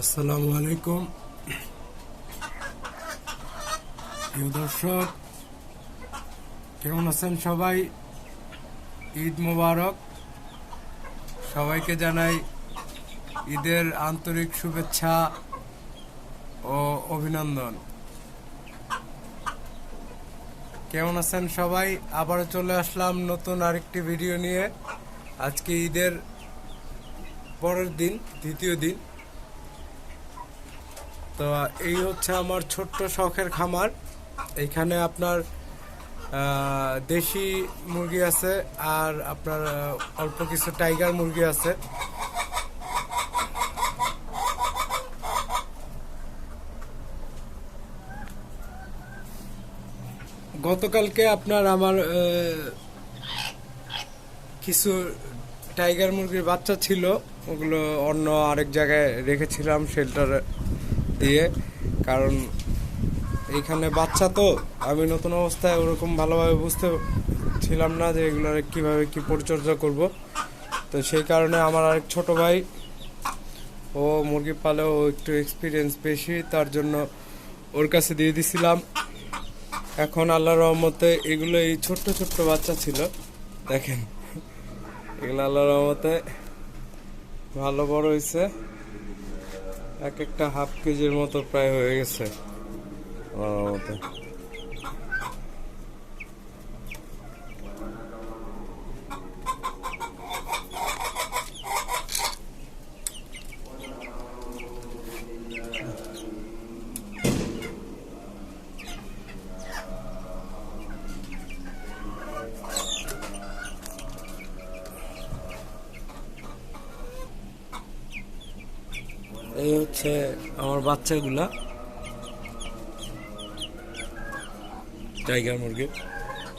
আসসালামু আলাইকুম। দর্শক, কেমন আছেন সবাই? ঈদ মোবারক। সবাইকে জানাই ঈদের আন্তরিক শুভেচ্ছা ও অভিনন্দন। কেমন আছেন সবাই? আবারও চলে আসলাম নতুন আরেকটি ভিডিও নিয়ে। আজকে ঈদের পরের দিন, দ্বিতীয় দিন। তো এই হচ্ছে আমার ছোট্ট শখের খামার। এখানে আপনার দেশি মুরগি আছে আর আপনার অল্প কিছু টাইগার মুরগি আছে। গতকালকে আপনার আমার কিছু টাইগার মুরগির বাচ্চা ছিল। ওগুলো অন্য আরেক জায়গায় রেখেছিলাম শেল্টার দিয়ে, কারণ এইখানে বাচ্চা তো, আমি নতুন অবস্থায় ওরকম ভালোভাবে বুঝতে ছিলাম না যে এগুলোর কীভাবে কী পরিচর্যা করব। তো সেই কারণে আমার আরেক ছোট ভাই, ও মুরগি পালে ও একটু এক্সপিরিয়েন্স বেশি, তার জন্য ওর কাছে দিয়ে দিছিলাম। এখন আল্লাহর রহমতে এগুলো এই ছোট্ট ছোট্ট বাচ্চা ছিল, দেখেন। এগুলো আল্লাহর রহমতে ভালো বড় হয়েছে এক একটা হাফ কেজির মতো প্রায় হয়ে গেছে আল্লাহর রহমতে এই হচ্ছে আমার বাচ্চাগুলা। টাইগার মুরগি।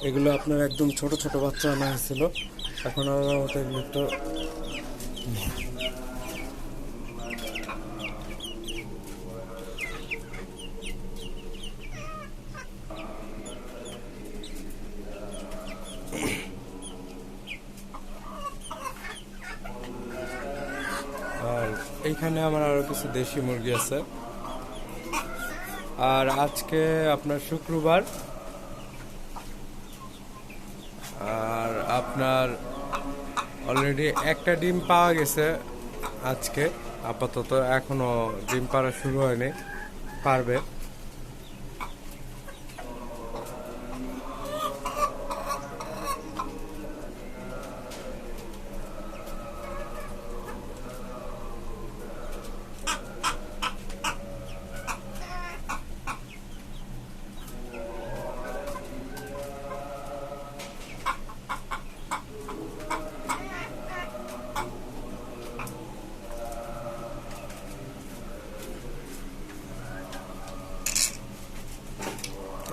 এগুলো আপনার একদম ছোট ছোট বাচ্চা আনা হয়েছিল। এখন মতো এগুলো একটু আর এইখানে আমার আরও কিছু দেশি মুরগি আছে। আর আজকে আপনার শুক্রবার। আর আপনার অলরেডি একটা ডিম পাওয়া গেছে আজকে। আপাতত এখনও ডিম পাড়া শুরু হয়নি, পারবে।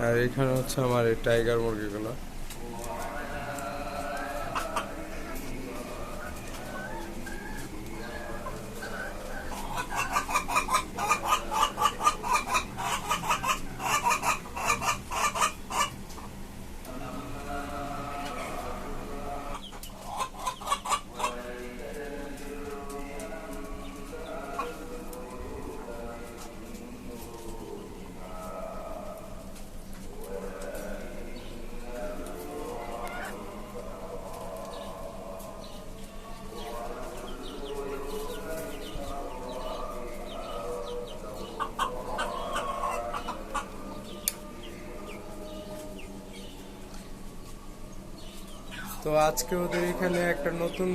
আর এখানে হচ্ছে আমার এই টাইগার মুরগিগুলো। তো আজকে ওদের এখানে একটা নতুন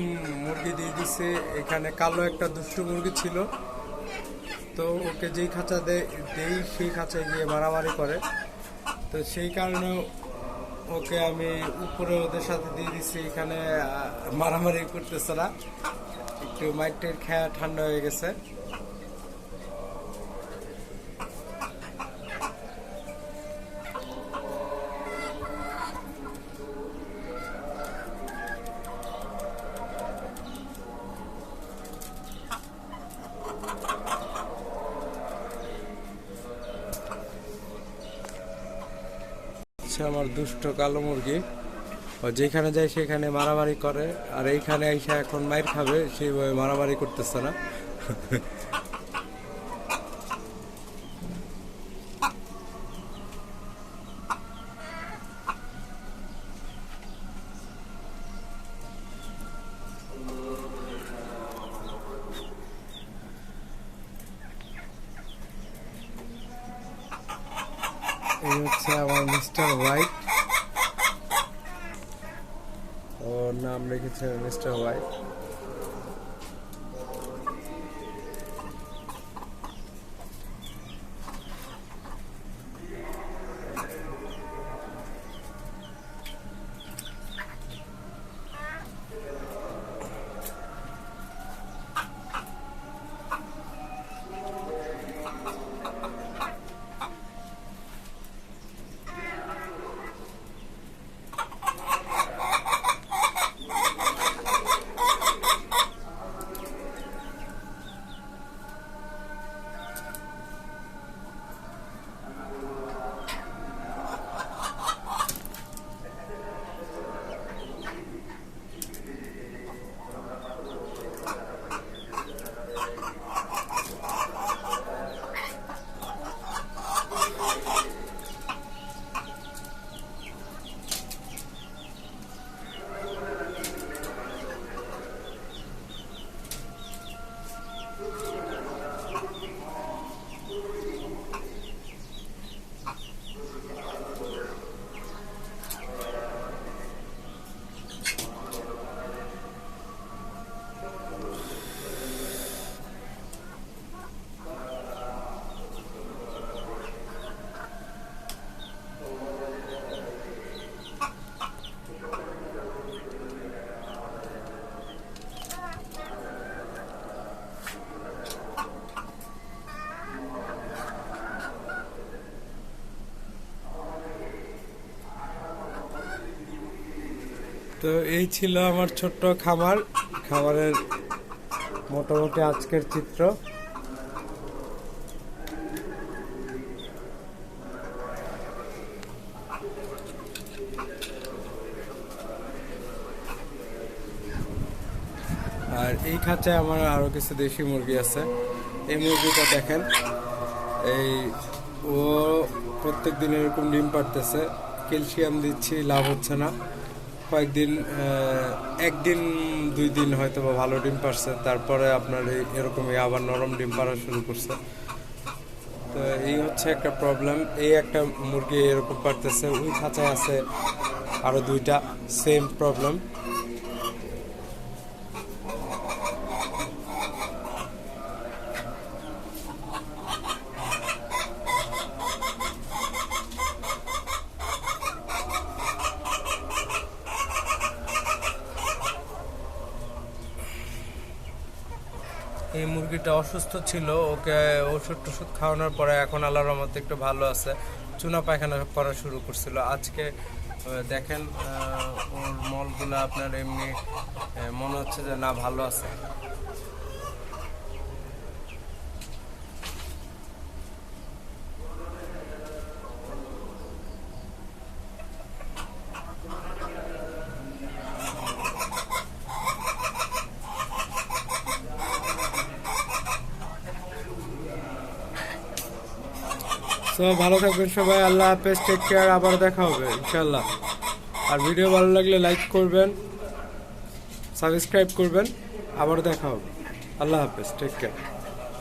মুরগি দিয়ে দিছে। এখানে কালো একটা দুষ্টু মুরগি ছিল। তো ওকে যেই খাঁচা দেই, সেই খাঁচায় গিয়ে মারামারি করে। তো সেই কারণে ওকে আমি উপরে ওদের সাথে দিয়ে দিচ্ছি এখানে মারামারি করতেছে না। একটু মাইটের খেয়া ঠান্ডা হয়ে গেছে। হচ্ছে আমার দুষ্ট কালো মুরগি। ও যেখানে যায় সেখানে মারামারি করে, আর এইখানে এসে এখন মাইর খাবে, সেইভাবে মারামারি করতেছে না। এই হচ্ছে আমার মিস্টার হোয়াইট। ওর নাম লিখেছে মিস্টার হোয়াইট। তো এই ছিল আমার ছোট্ট খামার। খামারের মোটামুটি আজকের চিত্র। আর এই খাঁচায় আমার আরও কিছু দেশি মুরগি আছে। এই মুরগিটা দেখেন, এই ও প্রত্যেক দিন এরকম ডিম পাড়তেছে। ক্যালসিয়াম দিচ্ছি, লাভ হচ্ছে না। কয়েকদিন একদিন, দুই দিন হয়তো বা ভালো ডিম পারছে। তারপরে আপনার এরকমই আবার নরম ডিম পাড়া শুরু করছে। তো এই হচ্ছে একটা প্রবলেম এই একটা মুরগি এরকম পারতেছে, ওই খাঁচায় আছে আরও দুইটা সেম প্রবলেম এই মুরগিটা অসুস্থ ছিল, ওকে ওষুধ টষুধ খাওয়ানোর পরে এখন আল্লাহর রহমতে একটু ভালো আছে। চুনা পায়খানা করা শুরু করছিল। আজকে দেখেন ওর মলগুলো আপনার এমনি মনে হচ্ছে যে না, ভালো আছে। তো ভালো থাকবেন সবাই, আল্লাহ হাফেজ টেক কেয়ার আবার দেখা হবে ইনশাল্লাহ আর ভিডিও ভালো লাগলে লাইক করবেন সাবস্ক্রাইব করবেন, আবার দেখা হবে। আল্লাহ হাফেজ টেক কেয়ার